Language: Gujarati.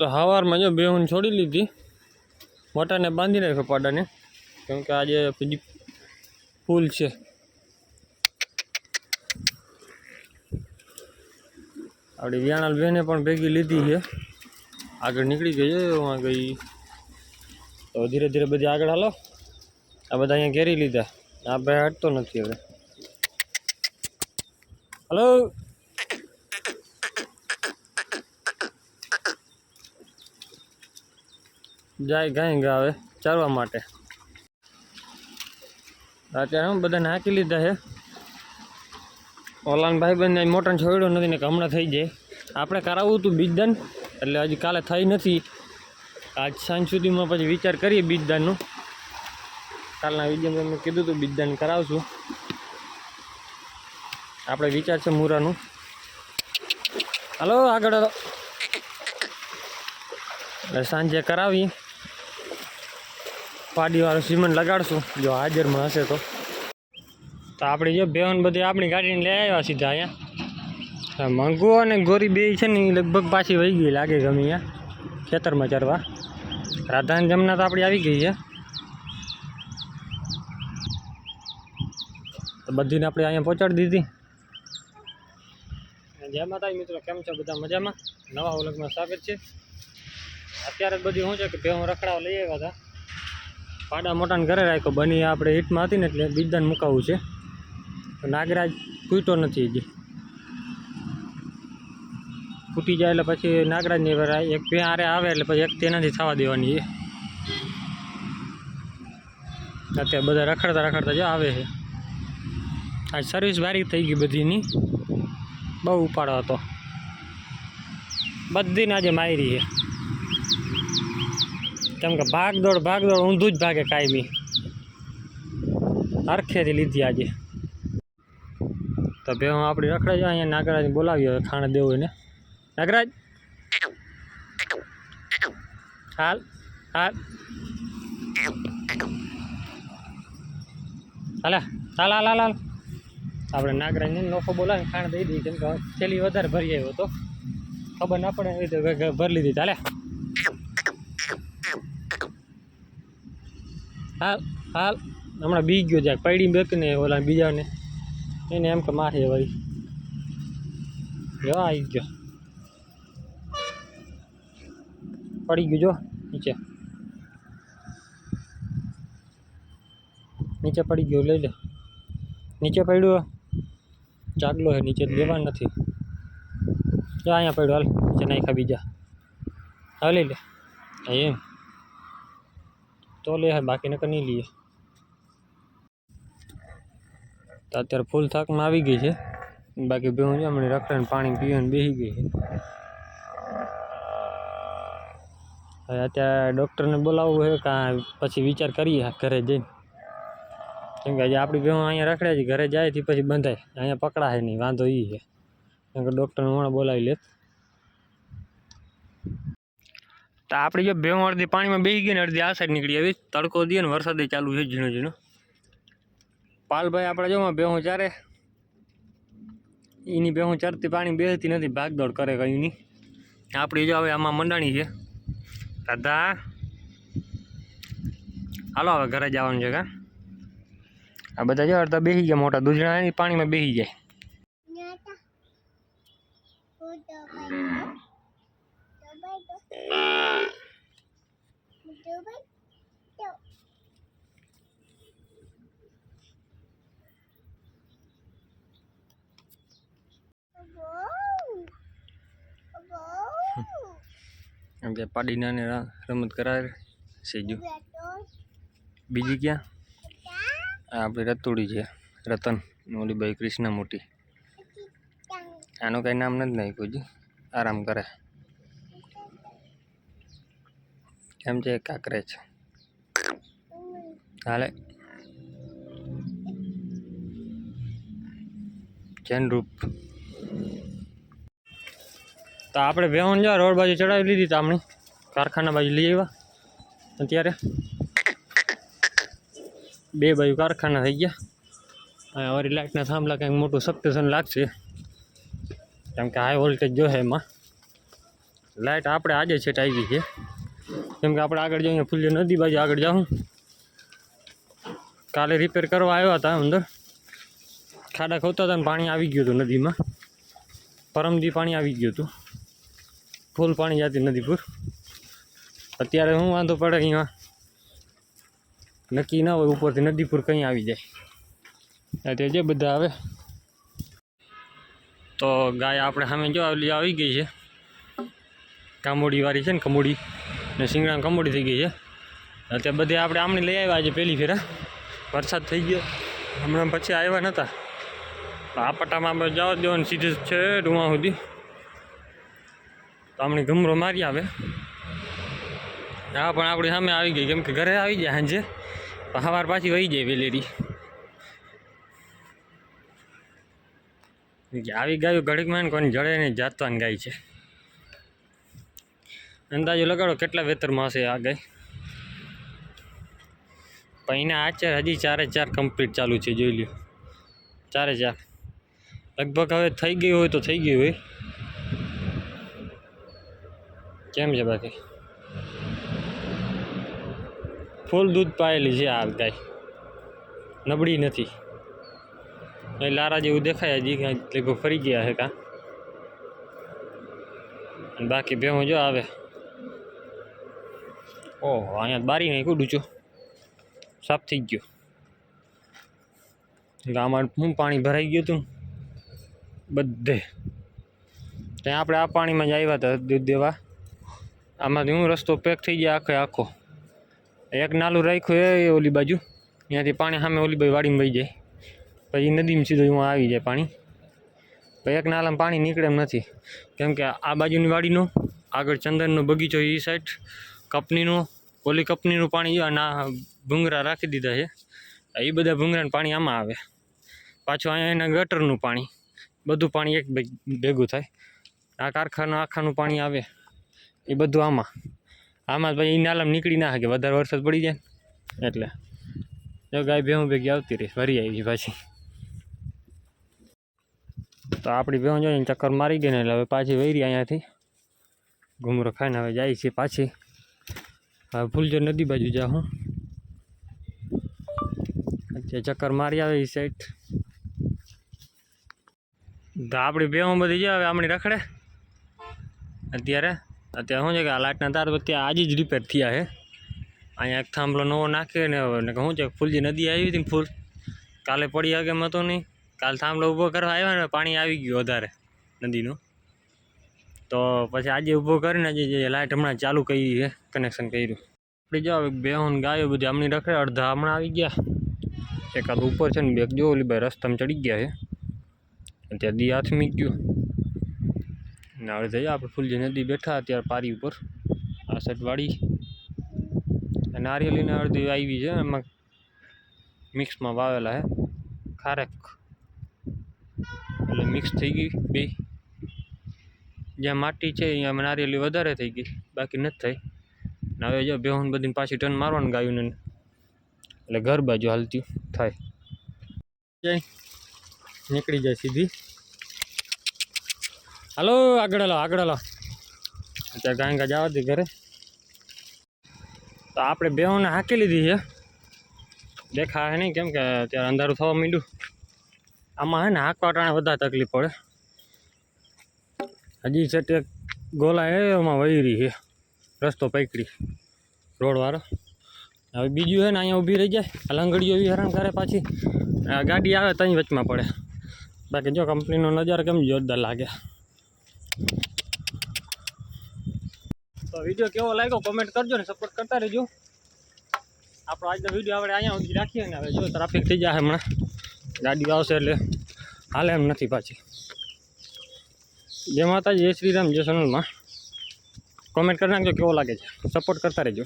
તો સવારમાં જો બેહુન છોડી લીધી. મોટાને બાંધી નાખ્યો પાડાને. કેમ કે આજે બીજી ફૂલ છે. આપણી વ્યાણાલ બેને પણ ભેગી લીધી છે. આગળ નીકળી ગઈ એમાં ગઈ તો ધીરે ધીરે બધી આગળ હાલો. આ બધા અહીંયા ઘેરી લીધા. આ ભાઈ હટતો નથી હવે. હલો. જાય ગાય ગા હવે ચારવા માટે. અત્યારે હું બધાને હાંકી લીધા છે. ઓલાન ભાઈ બંને મોટર છોડ્યો નથી ને હમણાં થઈ જાય. આપણે કરાવવું હતું બીજદાન, એટલે હજી કાલે થઈ નથી. આજ સાંજ સુધીમાં પછી વિચાર કરીએ બીજદાનનો. કાલના વિડીયોમાં મેં કીધું હતું બીજદાન કરાવશું. આપણે વિચાર છે મૂરાનું. હલો, આગળ સાંજે કરાવી પાડીવાળું સિમેન્ટ લગાડશું. જો હાજરમાં હશે તો. તો આપણે જો બેહન બધી આપણી ગાડીને લઈ આવ્યા સીધા અહીંયા. હા, મંગુ અને ગોરી બે છે ને લગભગ પાછી વહી ગઈ લાગે ગમે અહીંયા. ખેતરમાં ચરવા. રાધાન જમના તો આપણી આવી ગઈ છે. તો બધીને આપણે અહીંયા પહોંચાડી દીધી. જય માતાજી મિત્રો કેમ છો? બધા મજામાં? નવા ઓલગમાં સ્વાગત છે. અત્યારે બધી શું છે કે ભેહું રખડાવ લઈ આવ્યા હતા. પાડા મોટાને ઘરે રાખ્યો. બની આપણે હીટમાં હતી ને એટલે બીજદાન મુકાવવું છે. નાગરાજ ફૂટો નથી હજી. ફૂટી જાય એટલે પછી નાગરાજની એક બે આરે આવે એટલે પછી એક તેનાથી થવા દેવાની છે. અત્યારે બધા રખડતા રખડતા જો આવે છે. આ સર્વિસ વારી થઈ ગઈ બધીની. બહુ ઉપાડો હતો. બધીને આજે મારી છે. કેમ કે ભાગદોડ ભાગદોડ ઊંધું જ ભાગે કાયમી. હરખેથી લીધી આજે. તો બે હું આપણી રખડે અહીંયા નાગરાજને બોલાવી હવે ખાણે દેવું એને નાગરાજ? હાલ હાલ. હાલે, હાલ હાલ હાલ હાલ. આપણે નાગરાજને નોખો બોલાવીને ખાણ દઈ દઈએ કેમ કે થેલી વધારે ભરી આવ્યો તો ખબર ના પડે એવી રીતે ભરી લીધી. ચાલે હાલ હાલ, હમણાં બી ગયો જાય પડી બેક ને ઓલા બીજાને. એને એમ કે મારે વળી. જો આવી ગયો. પડી ગયો જો, નીચે. નીચે પડી ગયો, લઈ લે. નીચે પડ્યું. જાગલો હે, નીચે લેવા નથી. જો અહીંયા પડ્યો, હાલ. નીચે નાખ્યા બીજા. હા, લઈ લે. એમ. તો લે હે બાકી નકર નહીં લઈએ. તો અત્યારે ફૂલ થાકમાં આવી ગઈ છે. બાકી બેહું છે, હમણાં રખડે પાણી પીવે ને બેસી ગઈ છે. હવે અત્યારે ડૉક્ટરને બોલાવવું છે, કાં પછી વિચાર કરીએ ઘરે જઈને. કેમ કે આજે આપણી બેહું અહીંયા રખડે છે, ઘરે જાય થી પછી બંધાય. અહીંયા પકડાય નહીં, વાંધો એ છે. કેમ કે ડૉક્ટરને હમણાં બોલાવી લે તો આપણી જો બે અડધી પાણીમાં બેસી ગઈ ને અડધી આ સાઈડ નીકળી આવી. તડકો દઈએ ને વરસાદે ચાલુ છે ઝીણો ઝીણો. પાલભાઈ આપણે જો બેહું ચારે. એની બેહું ચરતી પાણી બેસતી નથી, ભાગદોડ કરે કઈ નહીં આપણી જો હવે આમાં મંડાણી છે. રાધા. હાલો હવે ઘરે જવાનું છે કા. આ બધા જો અડધા બેસી ગયા, મોટા દૂધણા પાણીમાં બેસી જાય. એમ કે પાડીને આને રમત કરાવે સેજુ બીજી ક્યાં? આ આપણી રતુડી છે રતન ઓલી ભાઈ કૃષ્ણા મોટી. આનું કઈ નામ નથી નાખ્યું હજી. આરામ કરે. કેમ છે કાંકરેજ હાલે. ચેનરૂપ તો આપણે વેવન જા, રોડ બાજુ ચડાવી લીધી તામણી કારખાના બાજુ લઈ આવ્યા. અત્યારે બે બાજુ કારખાના થઈ ગયા. અને અમારી લાઇટના થાંભલા કંઈક મોટું સબસ્ટેશન લાગશે. કેમ કે હાઈ વોલ્ટેજ જો છે એમાં. લાઇટ આપણે આજે છે ગઈ છે. કેમ કે આપણે આગળ જઈએ, ફૂલ્ય નદી બાજુ આગળ જાઉં. કાલે રિપેર કરવા આવ્યા હતા અંદર. ખાડા ખોતા હતા ને પાણી આવી ગયું હતું નદીમાં. પરમદી પાણી આવી ગયું હતું. ફૂલ પાણી જતી નદી પર. અત્યારે શું વાંધો પડે અહીંયા નક્કી ના હોય ઉપરથી નદી પર કંઈ આવી જાય. તે જે બધા આવે. તો ગાય આપણે સામે જો આવી ગઈ છે. કામોડી વાળી છે ને કમોડી ને સિંગડા કમોડી થઈ ગઈ છે. અત્યારે બધે આપણે આમણી લઈ આવ્યા આજે પહેલી ફેરા. વરસાદ થઈ ગયો. હમણાં પછી આવ્યા નહોતા આ પટ્ટામાં આપણે જવા દેવાનું સીધે છે ડુમા સુધી. તો આમની ગમરો મારી આવે. હા, પણ આપણી સામે આવી ગઈ. કેમ કે ઘરે આવી જાય સાંજે. સવાર પાછી વહી જાય વેલેરી. આવી ગાયું ઘડીકમાં કોની જડે નહીં જાતવાની ગાય છે. અંદાજો લગાડો, કેટલા વેતરમાં હશે આ ગાય? પણ એના આ ચાર, હજી ચારે ચાર કમ્પ્લીટ ચાલુ છે, જોઈ લ્યો. ચારે ચાર. લગભગ હવે થઈ ગઈ હોય તો થઈ ગઈ હોય. કેમ છે બાકી? ફૂલ દૂધ પાયેલી છે આ ગાય. નબળી નથી. એ લારા જેવું દેખાય, હજી કાંઈ લગભગ ફરી ગયા છે કાં? અને બાકી ભેહું જો આવે. ઓહો, અહીંયા બારી નાખ્યું ડૂચો સાફ થઈ ગયો. ગામમાં હું પાણી ભરાઈ ગયું હતું? બધે. ત્યાં આપણે આ પાણીમાં જ આવ્યા હતા દૂધ દેવા. આમાંથી હું રસ્તો પેક થઈ ગયા આખે આખો. એક નાલું રાખ્યું એ ઓલી બાજુ. ત્યાંથી પાણી સામે ઓલી બાજુ વાડીમાં વહી જાય. પછી નદીમાં સીધું હું આવી જાય પાણી. પછી એક નાલામાં પાણી નીકળે એમ નથી. કેમ કે આ બાજુની વાડીનો, આગળ ચંદનનો બગીચો એ સાઈડ કપનીનું, ઓલી કંપનીનું પાણી અને ના ભૂંગરા રાખી દીધા છે. એ બધા ભૂંગરાનું પાણી આમાં આવે. પાછું અહીંયા એના ગટરનું પાણી, બધું પાણી એક ભેગું થાય. આ કારખાનું, આખાનું પાણી આવે. એ બધું આમાં. આમાં પછી એ નાલામાં નીકળી ના શકે, વધારે વરસાદ પડી જાય એટલે જો ગાય ભેહું ભેગી આવતી રહી, ફરી આવી પાછી. તો આપણી ભેહું જોઈને ચક્કર મારી ગઈ ને, એટલે હવે પાછી વૈરી અહીંયાથી. ઘૂમરો ખાઈને હવે જાય છે પાછી. હવે ફૂલજો નદી બાજુ જાઉં અત્યારે ચક્કર મારી આવે એ સાઈડ તો આપણી ભેહું બધી છે હવે રખડે. અત્યારે અત્યારે શું છે કે આ લાઇટના તાર ત્યાં આજે જ રિપેર થયા છે અહીંયા એક થાંભલો નવો નાખે ને શું છે ફૂલજી નદી આવી હતી ફૂલ, કાલે પડી આગે મતો નહીં. કાલે થાંભલો ઊભો કરવા આવ્યા ને, પાણી આવી ગયું વધારે, નદીનું. તો પછી આજે ઊભો કરીને જે લાઇટ હમણાં ચાલુ કરી છે કનેક્શન કર્યું. આપણે જો બેહોન ગાયો બધી હમણાં રખડે, અડધા હમણાં આવી ગયા. એકાદ ઉપર છે ને બેગ જો ઓલી ભાઈ, રસ્તામાં ચડી ગયા છે. ત્યાં દી હાથ મી ગયું. ને હવે જઈએ આપણે ફૂલજી નદી બેઠા, અત્યારે પારી ઉપર. આ સાઈડ વાળી. નારિયેલીને અડધી આવી છે, એમાં મિક્સમાં વાવેલા છે. ખારેક. એટલે મિક્સ થઈ ગઈ બે. જ્યાં માટી છે, અહીંયા નારિયેલી વધારે થઈ ગઈ, બાકી નથી થઈ. ને હવે જો બેહુન બધી પાછી ટર્ન મારવાનું ગાયું ને એટલે ઘર બાજુ હાલતી થાય. જાય. નીકળી જાય સીધી. હાલો, આગળ હાલો આગળ હાલો. અત્યારે ગાયંગા જવા દે ઘરે. તો આપણે બેહોને હાંકી લીધી છે. દેખાય નહીં, કેમ કે અત્યારે અંધારું થવા માંડ્યું. આમાં હે ને હાંકવા ટાણે વધારે તકલીફ પડે. હજી છે તે ગોલા એ એમાં વહી છે રસ્તો પકડી. રોડવાળો. હવે બીજું છે ને, અહીંયા ઊભી રહી જાય. આ લંગડીઓ એવી હેરાન કરે પાછી. આ ગાડી આવે ત્યાં વચમાં પડે. બાકી જો કંપનીનો નજારો કેમ જોરદાર લાગે. તો વીડિયો કેવો લાગ્યો? કોમેન્ટ કરજો ને સપોર્ટ કરતા રહેજો. આપણો આજનો વીડિયો આપણે અહીંયા સુધી રાખીએ ને, હવે જો ટ્રાફિક થઈ જાય હમણાં. ગાડી આવશે એટલે હાલે એમ નથી પાછી. જય માતાજી, જય શ્રીરામ, જય સોનલમાં. કોમેન્ટ કરી નાખજો કેવો લાગે છે. સપોર્ટ કરતા રહેજો.